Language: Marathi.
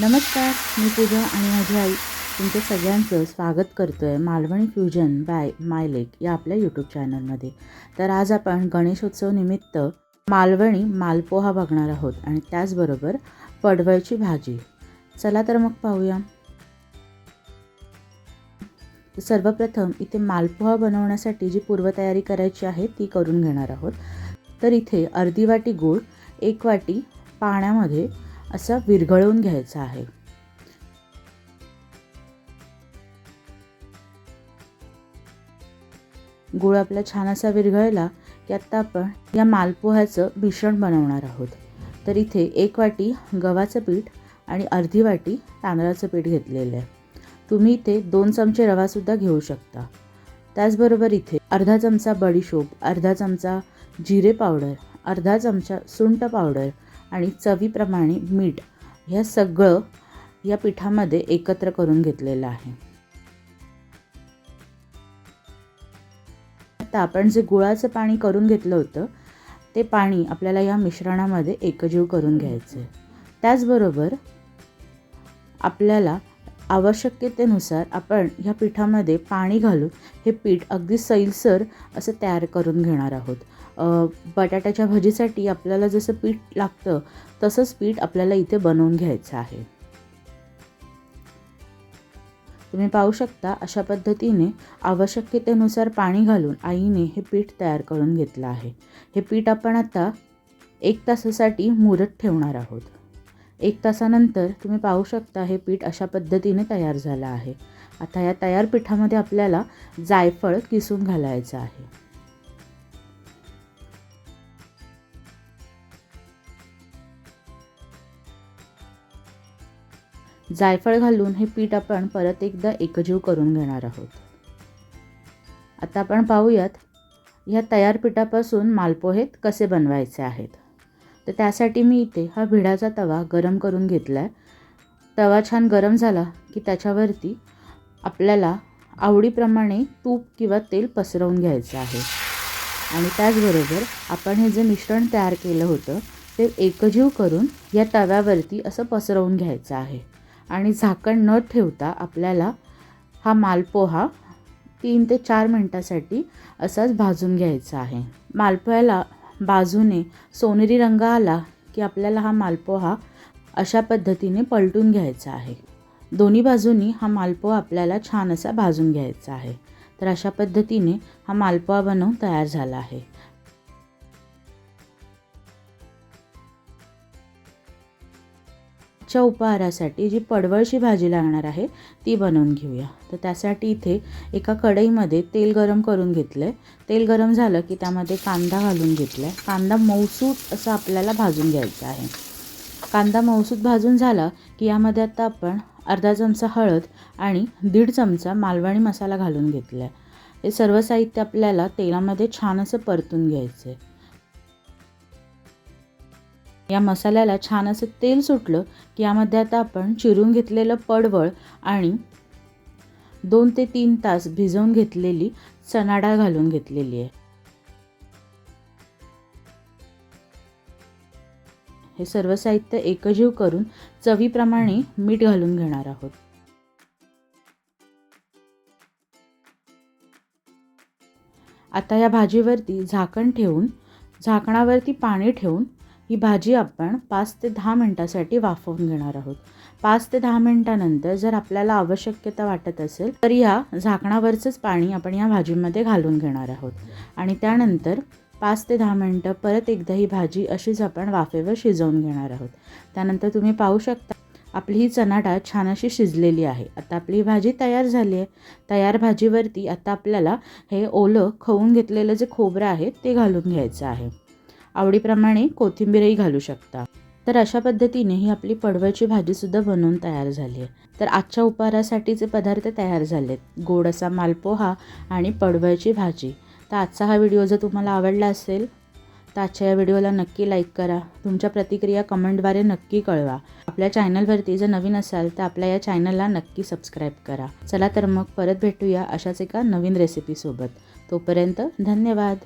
नमस्कार मी पूजा आणि माझी आई तुमच्या सगळ्यांचं स्वागत करतो आहे मालवणी फ्युजन बाय माय लेक या आपल्या यूट्यूब चॅनलमध्ये तर आज आपण गणेशोत्सव निमित्त मालवणी मालपोहा बघणार आहोत आणि त्याचबरोबर पडवळची भाजी. चला तर मग पाहूया. सर्वप्रथम इथे मालपोहा बनवण्यासाठी जी पूर्वतयारी करायची आहे ती करून घेणार आहोत. तर इथे अर्धी वाटी गूळ एक वाटी पाण्यामध्ये असा विरघळवून घ्यायचा आहे. गूळ आपला छान असा विरघळला की आत्ता आपण या मालपोह्याचं मिश्रण बनवणार आहोत. तर इथे एक वाटी गव्हाचं पीठ आणि अर्धी वाटी तांदळाचं पीठ घेतलेलं आहे. तुम्ही इथे दोन चमचे रवासुद्धा घेऊ शकता. त्याचबरोबर इथे अर्धा चमचा बडीशोप अर्धा चमचा जिरे पावडर अर्धा चमचा सुंट पावडर आणि चवीप्रमाणे मीठ ह्या सगळं या पिठामध्ये एकत्र करून घेतलेलं आहे. आता आपण जे गुळाचं पाणी करून घेतलं होतं ते पाणी आपल्याला या मिश्रणामध्ये एकजीव करून घ्यायचं आहे त्याचबरोबर आपल्याला आवश्यकतेनुसार आपण ह्या पिठामध्ये पाणी घालून हे पीठ अगदी सैलसर असं तयार करून घेणार आहोत. बटाट्याच्या भजीसाठी आपल्याला जसं पीठ लागतं तसंच पीठ आपल्याला इथे बनवून घ्यायचं आहे. तुम्ही पाहू शकता अशा पद्धतीने आवश्यकतेनुसार पाणी घालून आईने हे पीठ तयार करून घेतलं आहे. हे पीठ आपण आता एक तासासाठी मुरत ठेवणार आहोत. एक तासानंतर तुम्ही पाहू शकता हे पीठ अशा पद्धतीने तयार झालं आहे. आता या तयार पिठामध्ये आपल्याला जायफळ किसून घालायचं आहे. जायफळ घालून हे पीठ आपण परत एकदा एकजीव करून घेणार आहोत. आता आपण पाहूयात ह्या तयार पिठापासून मालपोहे कसे बनवायचे आहेत. तर त्यासाठी मी इथे हा भिडाचा तवा गरम करून घेतला आहे तवा छान गरम झाला की त्याच्यावरती आपल्याला आवडीप्रमाणे तूप किंवा तेल पसरवून घ्यायचं आहे. आणि त्याचबरोबर आपण हे जे मिश्रण तयार केलं होतं ते एकजीव करून या तव्यावरती असं पसरवून घ्यायचं आहे. आणि झाकण न ठेवता आपल्याला हा मालपोहा तीन ते चार मिनटासाठी असाच भाजून घ्यायचा आहे. मालपोह्याला बाजूने सोनेरी रंग आला की आपल्याला हा मालपोहा अशा पद्धतीने पलटून घ्यायचा आहे. दोन्ही बाजूनी हा मालपोहा आपल्याला छान असा भाजून घ्यायचा आहे. तर अशा पद्धतीने हा मालपोहा बनवून तयार झाला आहे. च्या उपहारासाठी जी पडवळची भाजी लागणार आहे ती बनवून घेऊया. तर त्यासाठी इथे एका कढईमध्ये तेल गरम करून घेतलं आहे तेल गरम झालं की त्यामध्ये कांदा घालून घेतला आहे कांदा मऊसूत असं आपल्याला भाजून घ्यायचा आहे. कांदा मऊसूत भाजून झाला की यामध्ये आता आपण अर्धा चमचा हळद आणि दीड चमचा मालवणी मसाला घालून घेतला आहे हे सर्व साहित्य आपल्याला तेलामध्ये छान असं परतून घ्यायचं आहे या मसाल्याला छान असं तेल सुटलं की यामध्ये आता आपण चिरून घेतलेलं पडवळ आणि दोन ते तीन तास भिजवून घेतलेली चणाडाळ घालून घेतलेली आहे. हे सर्व साहित्य एकजीव करून चवीप्रमाणे मीठ घालून घेणार आहोत. आता या भाजीवरती झाकण ठेवून झाकणावरती पाणी ठेवून ही भाजी आपण पाच ते दहा मिनटासाठी वाफवून घेणार आहोत. पाच ते दहा मिनटानंतर जर आपल्याला आवश्यकता वाटत असेल तर या झाकणावरचंच पाणी आपण या भाजीमध्ये घालून घेणार आहोत. आणि त्यानंतर पाच ते दहा मिनटं परत एकदा ही भाजी अशीच आपण वाफेवर शिजवून घेणार आहोत. त्यानंतर तुम्ही पाहू शकता आपली ही चणा छान अशी शिजलेली आहे. आता आपली ही भाजी तयार झाली आहे. तयार भाजीवरती आता आपल्याला हे ओलं खवून घेतलेलं जे खोबरं आहे ते घालून घ्यायचं आहे. आवडीप्रमाणे कोथिंबीरही घालू शकता. तर अशा पद्धतीने ही आपली पडवळची भाजीसुद्धा बनवून तयार झाली आहे. तर आजच्या उपहारासाठीचे पदार्थ तयार झालेत गोड असा मालपोहा आणि पडवळची भाजी. तर आजचा हा व्हिडिओ जर तुम्हाला आवडला असेल तर आजच्या या व्हिडिओला नक्की लाईक करा. तुमच्या प्रतिक्रिया कमेंटद्वारे नक्की कळवा. आपल्या चॅनलवरती जर नवीन असाल तर आपल्या या चॅनलला नक्की सबस्क्राईब करा. चला तर मग परत भेटूया अशाच एका नवीन रेसिपीसोबत तोपर्यंत धन्यवाद.